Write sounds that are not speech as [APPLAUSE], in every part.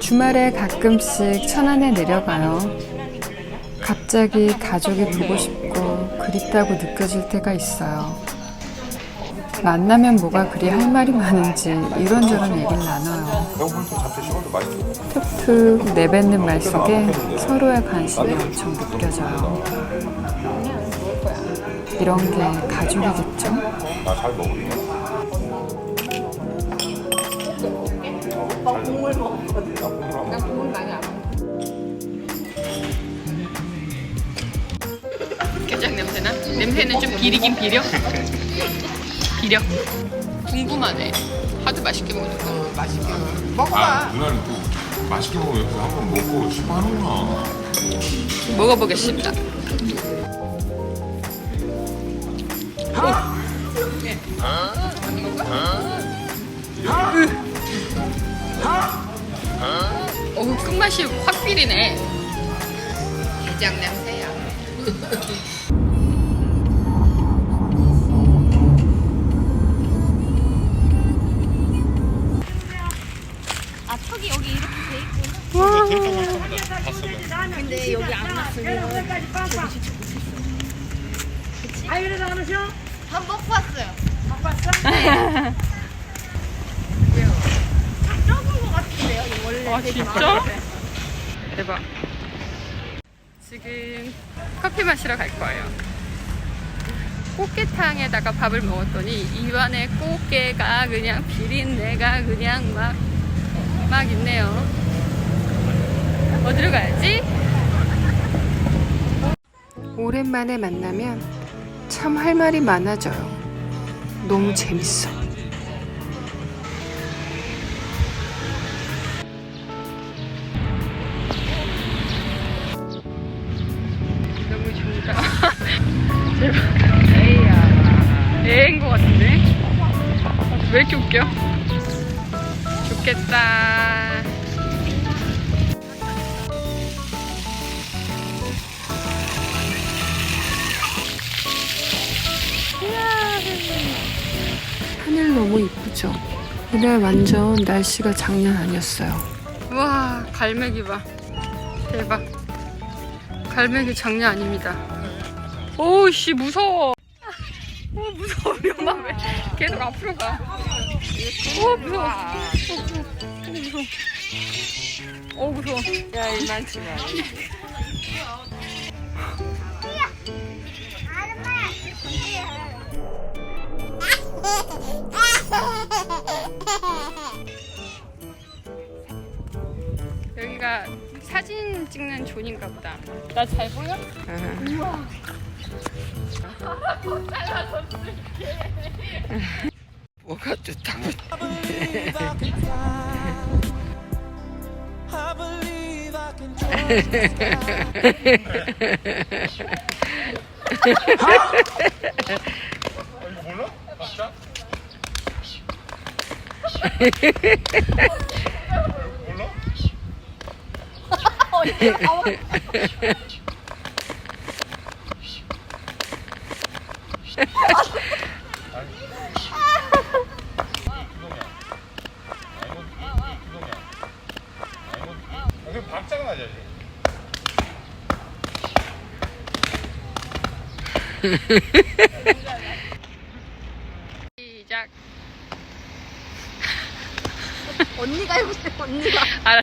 주말에 가끔씩 천안에 내려가요. 갑자기 가족이 보고 싶고 그립다고 느껴질 때가 있어요. 만나면 뭐가 그리 할 말이 많은지 이런저런 얘기를 나눠요. 툭툭 내뱉는 말 속에 서로의 관심이 엄청 느껴져요. 이런 게 가족이겠죠? 나잘 먹으니까. 게장 냄새나? 냄새는 좀 비리긴 비려? 비려? 궁금하네. 하도 맛있게 먹으니까. 아, 누나는 또 맛있게 먹으면 옆에 한번 먹고 싶어 하는구나. 먹어보겠습니다. 오, 끝맛이 확 비리네. 게장 냄새야. [LAUGHS] 아 턱이 여기 이렇게 돼 있구나. 근데 여기 안 났으면 아 그래도 안 오셔? 밥 먹고 왔어요. 먹고 왔어? [LAUGHS] 적은 거 같은데요? 이거 원래 아, 되게 진짜? 대박. 지금 커피 마시러 갈 거예요. 꽃게탕에다가 밥을 먹었더니 입안에 꽃게가 그냥 비린내가 그냥 막, 막 있네요. 어디로 가야지? 오랜만에 만나면 참 할 말이 많아져요. 너무 재밌어. 이렇게 웃겨? 좋겠다. 하늘 너무 이쁘죠? 이날 완전 날씨가 장난 아니었어요. 우와 갈매기 봐 대박 갈매기 장난 아닙니다 오씨 무서워 오 무서워 [LAUGHS] 엄마 왜 계속 앞으로 가 오 무서워 오 무서워 야 이만치 마 여기가 사진 찍는 존인가 보다. 나 잘 보여? [LAUGHS] 뭐가 좋다고. 몰라? 진짜? 몰라? 그럼 박자가 시작 [LAUGHS] 언니가 해보세요. 언니가. [LAUGHS] 알아.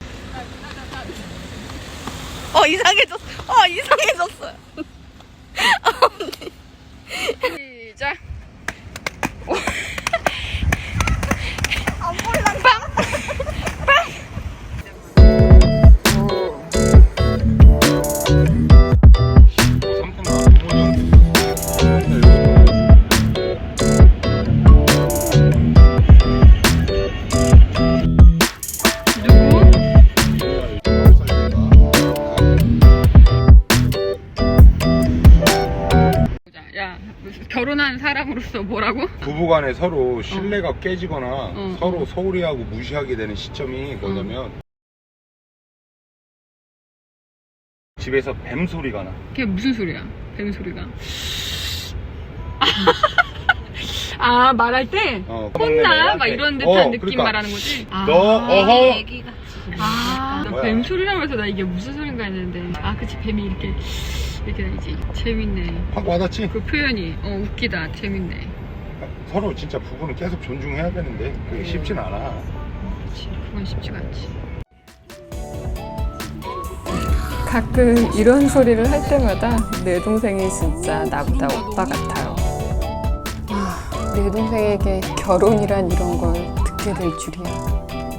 어 이상해졌어. 어 이상해졌어요. [LAUGHS] 시작 결혼한 사람으로서 뭐라고? 부부간에 서로 신뢰가 깨지거나 응, 서로 소홀히하고 무시하게 되는 시점이 뭐냐면 집에서 뱀 소리가 나. 그게 무슨 소리야? 뱀 소리가 [LAUGHS] 아 말할 때 어, 혼나 막 이런 듯한 어, 느낌 그러니까. 말하는 거지. 아, 너 어허 아, 뭐야? 뱀 소리라고 해서 나 이게 무슨 소린가 했는데 아 그치 뱀이 이렇게 다니지 재밌네. 확 와닿지? 그 표현이 어 웃기다 재밌네. 서로 진짜 부부는 계속 존중해야 되는데 그게 쉽진 않아. 그치 그건 쉽지가 않지. 가끔 이런 소리를 할 때마다 내 동생이 진짜 나보다 오빠 같아요. 아, 내 동생에게 결혼이란 이런 걸 듣게 될 줄이야.